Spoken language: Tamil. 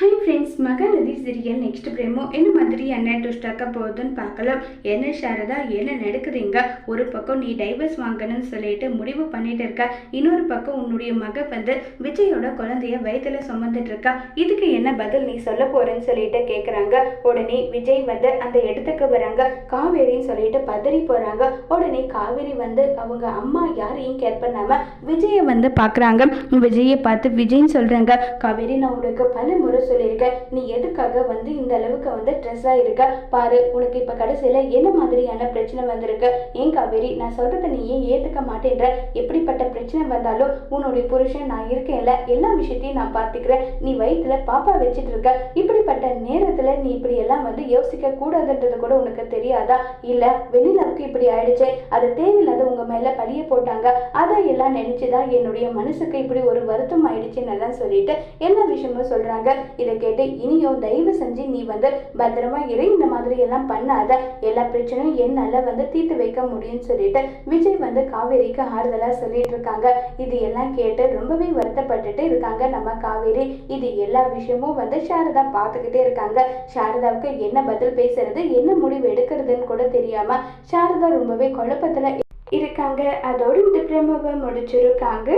Hi friends Mahanadi serial next promo என்ன மாதிரி என்ன ட்விஸ்டாக்க போகுதுன்னு பார்க்கலாம். என்ன சாரதா என்ன நடக்குதுங்க? ஒரு பக்கம் நீ டைவர்ஸ் வாங்கணும்னு சொல்லிட்டு முடிவு பண்ணிட்டு இருக்க. இன்னொரு பக்கம் உன்னுடைய மக வந்து விஜயோட குழந்தைய வயிற்றுல சுமந்துட்டு இருக்கா. இதுக்கு என்ன பதில் நீ சொல்ல போறேன்னு சொல்லிட்டு கேட்குறாங்க உடனே விஜய் வந்து அந்த இடத்துக்கு வராங்க. காவேரின்னு சொல்லிட்டு பதறி போறாங்க. உடனே காவேரி வந்து அவங்க அம்மா யாரையும் கேர் பண்ணாம விஜயை வந்து பார்க்குறாங்க. விஜயை பார்த்து விஜய்ன்னு சொல்றாங்க. காவேரி நான் உங்களுக்கு பல முறை சொல்லியிருக்கேன் நீ எதுக்காக வந்து இந்த அளவுக்கு வந்து ஸ்ட்ரெஸ்ஸாக இருக்க? பாரு உனக்கு இப்போ கடைசியில் என்ன மாதிரியான பிரச்சனை வந்திருக்கு? ஏன் காவேரி நான் சொல்கிறத நீ ஏன் ஏற்றுக்க மாட்டேன்ற? எப்படிப்பட்ட பிரச்சனை வந்தாலும் உன்னுடைய புருஷன் நான் இருக்கேன்ல எல்லா விஷயத்தையும் நான் பார்த்துக்கிறேன். நீ வயிற்றுல பாப்பா வச்சுட்டு இருக்க. இப்படிப்பட்ட நேரத்தில் நீ இப்படி எல்லாம் வந்து யோசிக்க கூடாதுன்றது கூட உனக்கு தெரியாதா? இல்லை வெளியிலவுக்கு இப்படி ஆயிடுச்சு. அது தேவையில்லாத உங்கள் மேலே பழிய போட்டாங்க. அதை எல்லாம் நினச்சிதான் என்னுடைய மனசுக்கு இப்படி ஒரு வருத்தம் ஆயிடுச்சுன்னு எல்லாம் சொல்லிட்டு எல்லா விஷயமும் சொல்கிறாங்க இதை கேட்டு இனியும் தயவு செஞ்சு நீ வந்து பத்திரமா இரு. இந்த மாதிரி எல்லாம் பண்ணாத. எல்லா பிரச்சனையும் என்னால் வந்து தீர்த்து வைக்க முடியும்னு சொல்லிட்டு விஜய் வந்து காவேரிக்கு ஆறுதலாக சொல்லிட்டு இருக்காங்க. இது எல்லாம் கேட்டு ரொம்பவே வருத்தப்பட்டுட்டு இருக்காங்க நம்ம காவேரி. இது எல்லா விஷயமும் வந்து சாரதா பார்த்துக்கிட்டே இருக்காங்க. சாரதாவுக்கு என்ன பதில் பேசுறது என்ன முடிவு எடுக்கிறதுன்னு கூட தெரியாம சாரதா ரொம்பவே குழப்பத்துல இருக்காங்க. அதோடு இந்த பிரமவை முடிச்சிருக்காங்க.